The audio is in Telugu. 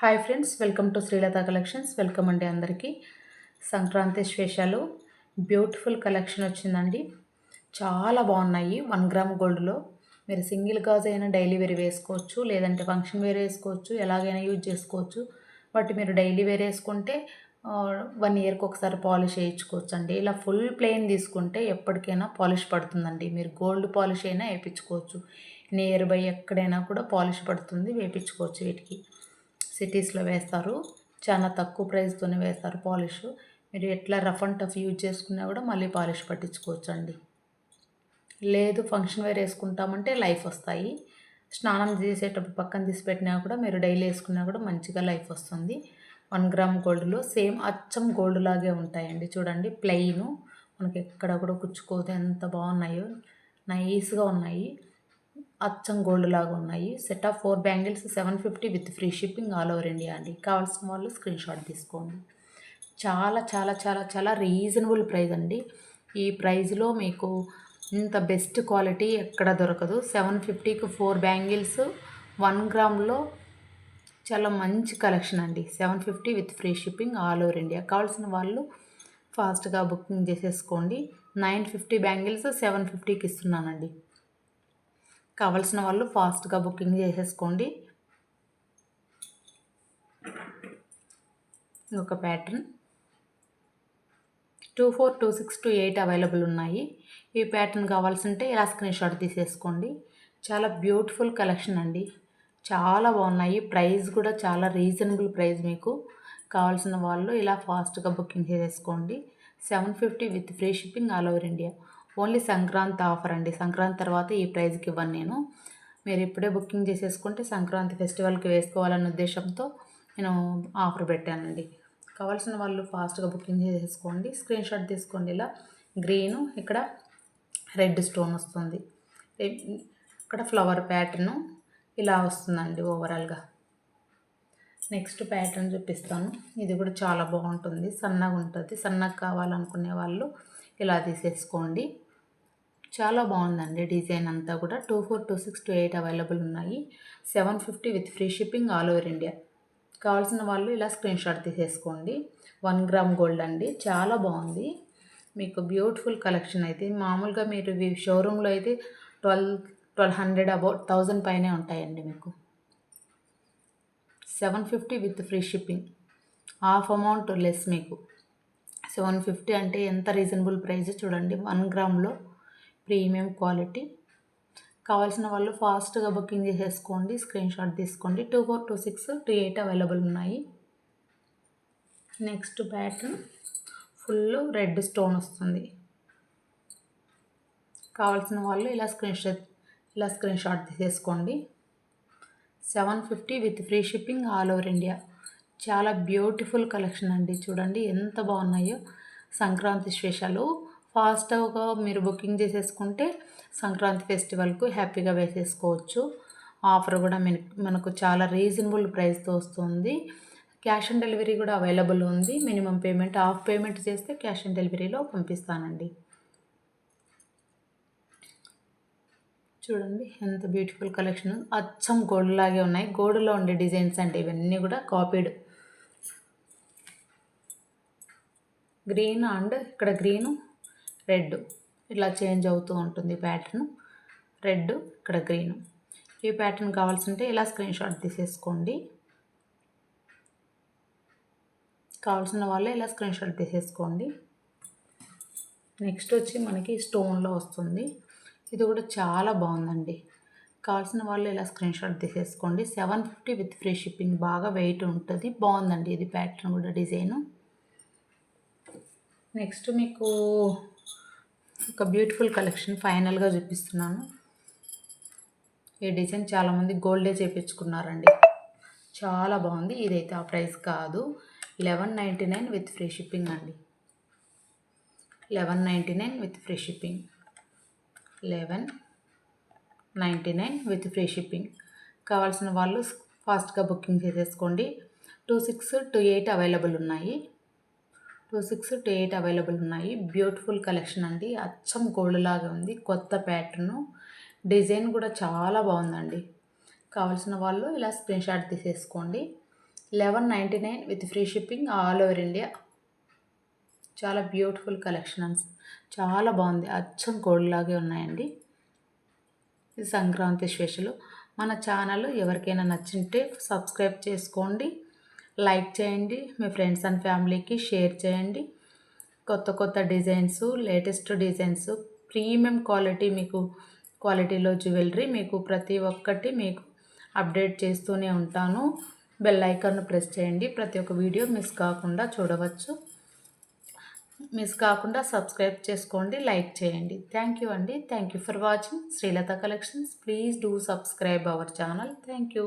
Hi friends welcome to Srilatha collections. Welcome అండి అందరికీ. సంక్రాంతి స్పెషల్ బ్యూటిఫుల్ కలెక్షన్ వచ్చిందండి. చాలా బాగున్నాయి. వన్ గ్రామ్ గోల్డ్లో. మీరు సింగిల్ గాజ్ అయినా డైలీ వేర్ వేసుకోవచ్చు లేదంటే ఫంక్షన్ వేర్ వేసుకోవచ్చు ఎలాగైనా యూజ్ చేసుకోవచ్చు. బట్ మీరు డైలీ వేర్ వేసుకుంటే వన్ ఇయర్కి ఒకసారి పాలిష్ వేయించుకోవచ్చు అండి ఇలా ఫుల్ ప్లెయిన్ తీసుకుంటే ఎప్పటికైనా పాలిష్ పడుతుందండి. మీరు గోల్డ్ పాలిష్ అయినా వేయించుకోవచ్చు. నియర్ బై ఎక్కడైనా కూడా పాలిష్ పడుతుంది వేయించుకోవచ్చు వీటికి. సిటీస్లో వేస్తారు. చాలా తక్కువ ప్రైస్తోనే వేస్తారు పాలిష్. మీరు ఎట్లా రఫ్ అండ్ టఫ్ యూజ్ చేసుకున్నా కూడా మళ్ళీ పాలిష్ పట్టించుకోవచ్చు అండి లేదు ఫంక్షన్ వేర్ వేసుకుంటామంటే లైఫ్ వస్తాయి. స్నానం చేసేటప్పుడు పక్కన తీసి పెట్టినా కూడా మీరు డైలీ వేసుకున్నా కూడా మంచిగా లైఫ్ వస్తుంది. వన్ గ్రామ్ గోల్డ్లో సేమ్ అచ్చం గోల్డ్ లాగే ఉంటాయండి. చూడండి ప్లెయిన్. మనకి ఎక్కడ కూడా కుచ్చుకోదు. ఎంత బాగున్నాయో. నైస్గా ఉన్నాయి. అచ్చం గోల్డ్ లాగా ఉన్నాయి. Set of four bangles seven fifty with free shipping all over India అండి. కావాల్సిన వాళ్ళు స్క్రీన్ షాట్ తీసుకోండి. చాలా చాలా చాలా చాలా రీజనబుల్ ప్రైస్ అండి. ఈ ప్రైస్లో మీకు ఇంత బెస్ట్ క్వాలిటీ ఎక్కడ దొరకదు. సెవెన్ ఫిఫ్టీకి ఫోర్ బ్యాంగిల్స్ వన్ గ్రామ్లో చాలా మంచి కలెక్షన్ అండి. Seven fifty with free shipping all over India కావాల్సిన వాళ్ళు ఫాస్ట్గా బుకింగ్ చేసేసుకోండి. నైన్ ఫిఫ్టీ బ్యాంగిల్స్ సెవెన్ ఫిఫ్టీకి ఇస్తున్నానండి. కావలసిన వాళ్ళు ఫాస్ట్గా బుకింగ్ చేసేసుకోండి. ఒక pattern. Two four two six two eight available ఉన్నాయి. ఈ ప్యాటర్న్ కావాల్సింటే ఇలా స్క్రీన్ షాట్ తీసేసుకోండి. చాలా బ్యూటిఫుల్ కలెక్షన్ అండి. చాలా బాగున్నాయి. ప్రైస్ కూడా చాలా రీజనబుల్ ప్రైస్ మీకు. కావాల్సిన వాళ్ళు ఇలా ఫాస్ట్గా బుకింగ్ చేసేసుకోండి. Seven fifty with free shipping all over India. Only Sankranti offer అండి. సంక్రాంతి తర్వాత ఈ ప్రైజ్కి ఇవ్వను నేను. మీరు ఇప్పుడే బుకింగ్ చేసేసుకుంటే సంక్రాంతి ఫెస్టివల్కి వేసుకోవాలన్న ఉద్దేశంతో నేను ఆఫర్ పెట్టానండి. కావాల్సిన వాళ్ళు ఫాస్ట్గా బుకింగ్ చేసేసుకోండి. స్క్రీన్ షాట్ తీసుకోండి ఇలా. గ్రీను ఇక్కడ రెడ్ స్టోన్ వస్తుంది. ఇక్కడ ఫ్లవర్ ప్యాటర్ను ఇలా వస్తుందండి ఓవరాల్గా నెక్స్ట్ ప్యాటర్న్ చూపిస్తాను. ఇది కూడా చాలా బాగుంటుంది. సన్నగా ఉంటుంది. సన్నగా కావాలనుకునే వాళ్ళు ఇలా తీసేసుకోండి. చాలా బాగుందండి డిజైన్ అంతా కూడా. Two four two six two eight available ఉన్నాయి. Seven fifty with free shipping all over India. కావాల్సిన వాళ్ళు ఇలా స్క్రీన్ షాట్ తీసేసుకోండి. వన్ గ్రామ్ గోల్డ్ అండి. చాలా బాగుంది. మీకు బ్యూటిఫుల్ కలెక్షన్ అయితే. మామూలుగా మీరు షోరూంలో అయితే twelve twelve hundred about thousand పైనే ఉంటాయండి మీకు. Seven fifty with free shipping. Half amount less మీకు. సెవెన్ ఫిఫ్టీ అంటే ఎంత రీజనబుల్ ప్రైస్ చూడండి. వన్ గ్రామ్లో ప్రీమియం క్వాలిటీ. కావాల్సిన వాళ్ళు ఫాస్ట్గా బుకింగ్ చేసేసుకోండి స్క్రీన్ షాట్ తీసుకోండి. Two four two six two eight available ఉన్నాయి. Next pattern full red stone వస్తుంది. కావాల్సిన వాళ్ళు ఇలా స్క్రీన్ షాట్ ఇలా స్క్రీన్ షాట్ తీసేసుకోండి. Seven fifty with free shipping all over India. చాలా బ్యూటిఫుల్ కలెక్షన్ అండి. చూడండి ఎంత బాగున్నాయో. సంక్రాంతి స్పెషలు ఫాస్ట్గా మీరు బుకింగ్ చేసేసుకుంటే సంక్రాంతి ఫెస్టివల్కు హ్యాపీగా వేసేసుకోవచ్చు. ఆఫర్ కూడా మనకు చాలా రీజనబుల్ ప్రైస్తో వస్తుంది. క్యాష్ ఆన్ డెలివరీ కూడా అవైలబుల్ ఉంది. మినిమం పేమెంట్ హాఫ్ పేమెంట్ చేస్తే క్యాష్ ఆన్ డెలివరీలో పంపిస్తానండి. చూడండి ఎంత బ్యూటిఫుల్ కలెక్షన్. అచ్చం గోల్డ్ లాగే ఉన్నాయి. గోల్డ్లో ఉండే డిజైన్స్ అంటే ఇవన్నీ కూడా కాపీడ్. గ్రీన్ అండ్ ఇక్కడ గ్రీను. రెడ్. ఇట్లా చేంజ్ అవుతూ ఉంటుంది ప్యాటర్న్. రెడ్ ఇక్కడ గ్రీన్. ఈ ప్యాటర్న్ కావాల్సింటే ఇలా స్క్రీన్ షాట్ తీసేసుకోండి. కావాల్సిన వాళ్ళే ఇలా స్క్రీన్ షాట్ తీసేసుకోండి. నెక్స్ట్ వచ్చి మనకి స్టోన్లో వస్తుంది. ఇది కూడా చాలా బాగుందండి. కావాల్సిన వాళ్ళు ఇలా స్క్రీన్ షాట్ తీసేసుకోండి. Seven fifty with free shipping బాగా వెయిట్ ఉంటుంది. బాగుందండి ఇది ప్యాటర్న్ కూడా డిజైను. నెక్స్ట్ మీకు ఒక బ్యూటిఫుల్ కలెక్షన్ ఫైనల్గా చూపిస్తున్నాను. ఈ డిజైన్ చాలామంది గోల్డే చేయించుకున్నారండి చాలా బాగుంది. ఇదైతే ఆ ప్రైస్ కాదు. Eleven ninety nine with free shipping అండి. Eleven ninety nine with free shipping eleven ninety nine with free shipping కావాల్సిన వాళ్ళు ఫాస్ట్గా బుకింగ్ చేసేసుకోండి. Two six two eight available ఉన్నాయి. Two six two eight available ఉన్నాయి. బ్యూటిఫుల్ కలెక్షన్ అండి. అచ్చం గోల్డ్ లాగా ఉంది. కొత్త ప్యాటర్ను. డిజైన్ కూడా చాలా బాగుందండి. కావాల్సిన వాళ్ళు ఇలా స్క్రీన్ షాట్ తీసేసుకోండి. Eleven ninety nine with free shipping all over India. చాలా బ్యూటిఫుల్ కలెక్షన్స్. చాలా బాగుంది. అచ్చం గోల్డ్ లాగే ఉన్నాయండి. ఇది సంక్రాంతి స్పెషల్. మన ఛానల్ ఎవరికైనా నచ్చింటే సబ్స్క్రైబ్ చేసుకోండి. లైక్ చేయండి మీ ఫ్రెండ్స్ అండ్ ఫ్యామిలీకి షేర్ చేయండి. కొత్త కొత్త designs latest designs premium quality మీకు క్వాలిటీలో జ్యువెలరీ మీకు ప్రతి ఒక్కటి మీకు అప్డేట్ చేస్తూనే ఉంటాను. బెల్ ఐకాన్ ప్రెస్ చేయండి ప్రతి ఒక్క వీడియో మిస్ కాకుండా చూడవచ్చు. మిస్ కాకుండా సబ్స్క్రైబ్ చేసుకోండి లైక్ చేయండి. థ్యాంక్ యూ అండి. Thank you for watching. Srilatha collections. Please do subscribe our channel. Thank you.